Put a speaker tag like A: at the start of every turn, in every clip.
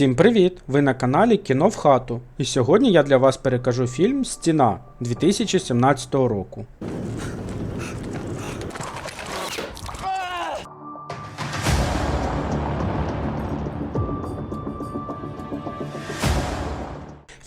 A: Всім привіт! Ви на каналі Кіно в хату. І сьогодні я для вас перекажу фільм Стіна 2017 року.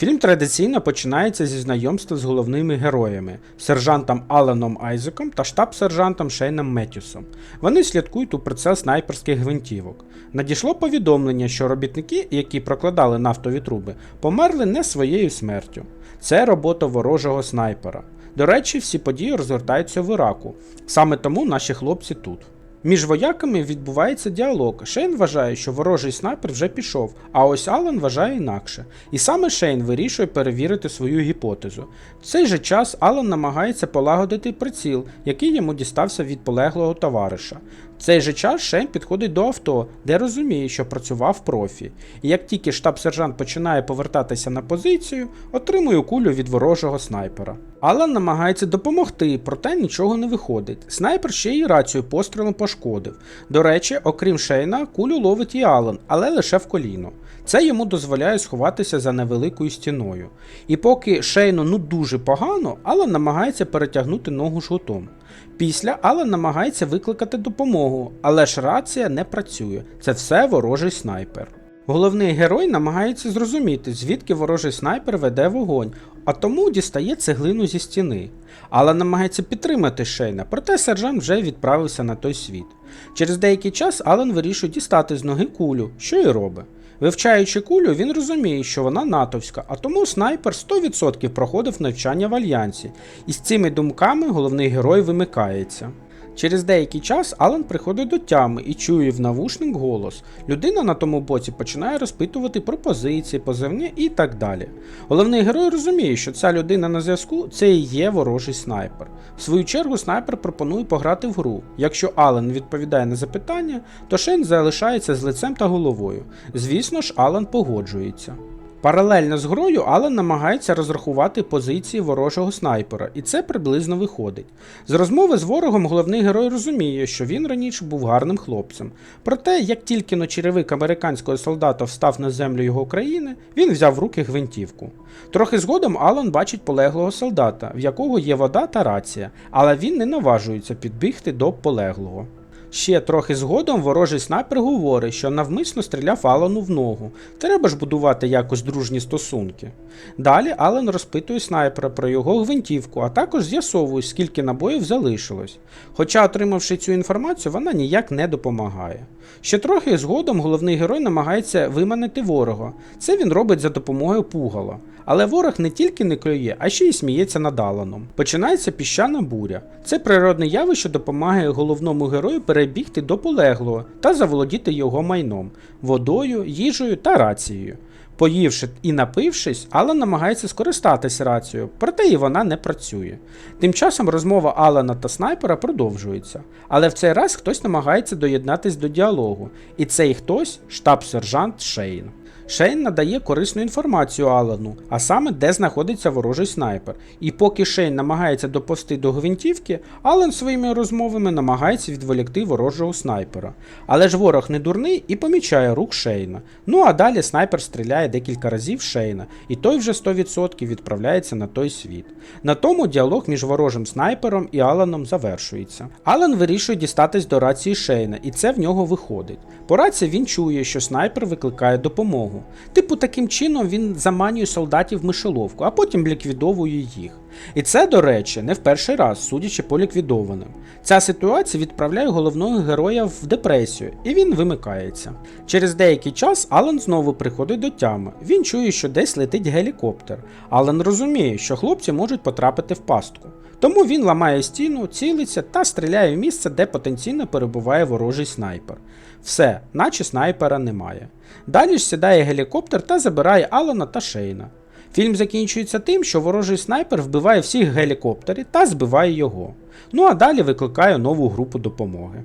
A: Фільм традиційно починається зі знайомства з головними героями сержантом Аланом Айзеком та штаб-сержантом Шейном Меттюсом. Вони слідкують у процес снайперських гвинтівок. Надійшло повідомлення, що робітники, які прокладали нафтові труби, померли не своєю смертю. Це робота ворожого снайпера. До речі, всі події розгортаються в Іраку. Саме тому наші хлопці тут. Між вояками відбувається діалог. Шейн вважає, що ворожий снайпер вже пішов, а ось Алан вважає інакше. І саме Шейн вирішує перевірити свою гіпотезу. В цей же час Алан намагається полагодити приціл, який йому дістався від полеглого товариша. В цей же час Шейн підходить до авто, де розуміє, що працював профі. І як тільки штаб-сержант починає повертатися на позицію, отримує кулю від ворожого снайпера. Алан намагається допомогти, проте нічого не виходить. Снайпер ще й рацію пострілом пошкодив. До речі, окрім Шейна, кулю ловить і Алан, але лише в коліно. Це йому дозволяє сховатися за невеликою стіною. І поки Шейну ну дуже погано, Алан намагається перетягнути ногу жгутом. Після Алан намагається викликати допомогу, але ж рація не працює. Це все ворожий снайпер. Головний герой намагається зрозуміти, звідки ворожий снайпер веде вогонь, а тому дістає цеглину зі стіни. Але намагається підтримати Шейна, проте сержант вже відправився на той світ. Через деякий час Алан вирішує дістати з ноги кулю, що і робить. Вивчаючи кулю, він розуміє, що вона натовська, а тому снайпер 100% проходив навчання в альянсі, і з цими думками головний герой вимикається. Через деякий час Алан приходить до тями і чує в навушник голос. Людина на тому боці починає розпитувати про позиції, позивні і так далі. Головний герой розуміє, що ця людина на зв'язку це і є ворожий снайпер. В свою чергу снайпер пропонує пограти в гру. Якщо Алан відповідає на запитання, то Шейн залишається з лицем та головою. Звісно ж, Алан погоджується. Паралельно з грою Алан намагається розрахувати позиції ворожого снайпера, і це приблизно виходить. З розмови з ворогом головний герой розуміє, що він раніше був гарним хлопцем. Проте, як тільки но черевик американського солдата встав на землю його країни, він взяв в руки гвинтівку. Трохи згодом Алан бачить полеглого солдата, в якого є вода та рація, але він не наважується підбігти до полеглого. Ще трохи згодом ворожий снайпер говорить, що навмисно стріляв Алану в ногу. Треба ж будувати якось дружні стосунки. Далі Алан розпитує снайпера про його гвинтівку, а також з'ясовує, скільки набоїв залишилось. Хоча, отримавши цю інформацію, вона ніяк не допомагає. Ще трохи згодом головний герой намагається виманити ворога. Це він робить за допомогою пугала. Але ворог не тільки не клює, а ще й сміється над Аланом. Починається піщана буря. Це природне явище допомагає головному герою перебігти до полеглого та заволодіти його майном, водою, їжею та рацією. Поївши і напившись, Алан намагається скористатися рацією, проте і вона не працює. Тим часом розмова Алана та снайпера продовжується, але в цей раз хтось намагається доєднатись до діалогу, і цей хтось штаб-сержант Шейн. Шейн надає корисну інформацію Алану, а саме де знаходиться ворожий снайпер. І поки Шейн намагається доповсти до гвинтівки, Алан своїми розмовами намагається відволікти ворожого снайпера. Але ж ворог не дурний і помічає рук Шейна. Ну а далі снайпер стріляє декілька разів Шейна, і той вже 100% відправляється на той світ. На тому діалог між ворожим снайпером і Аланом завершується. Алан вирішує дістатись до рації Шейна, і це в нього виходить. По рації він чує, що снайпер викликає допомогу. Типу, таким чином він заманює солдатів в мишоловку, а потім ліквідовує їх. І це, до речі, не в перший раз, судячи по ліквідованим. Ця ситуація відправляє головного героя в депресію, і він вимикається. Через деякий час Алан знову приходить до тями. Він чує, що десь летить гелікоптер. Алан розуміє, що хлопці можуть потрапити в пастку. Тому він ламає стіну, цілиться та стріляє в місце, де потенційно перебуває ворожий снайпер. Все, наче снайпера немає. Далі ж сідає гелікоптер та забирає Алана та Шейна. Фільм закінчується тим, що ворожий снайпер вбиває всіх гелікоптерів та збиває його. Ну а далі викликає нову групу допомоги.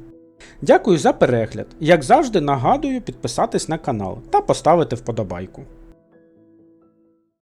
A: Дякую за перегляд. Як завжди, нагадую підписатись на канал та поставити вподобайку.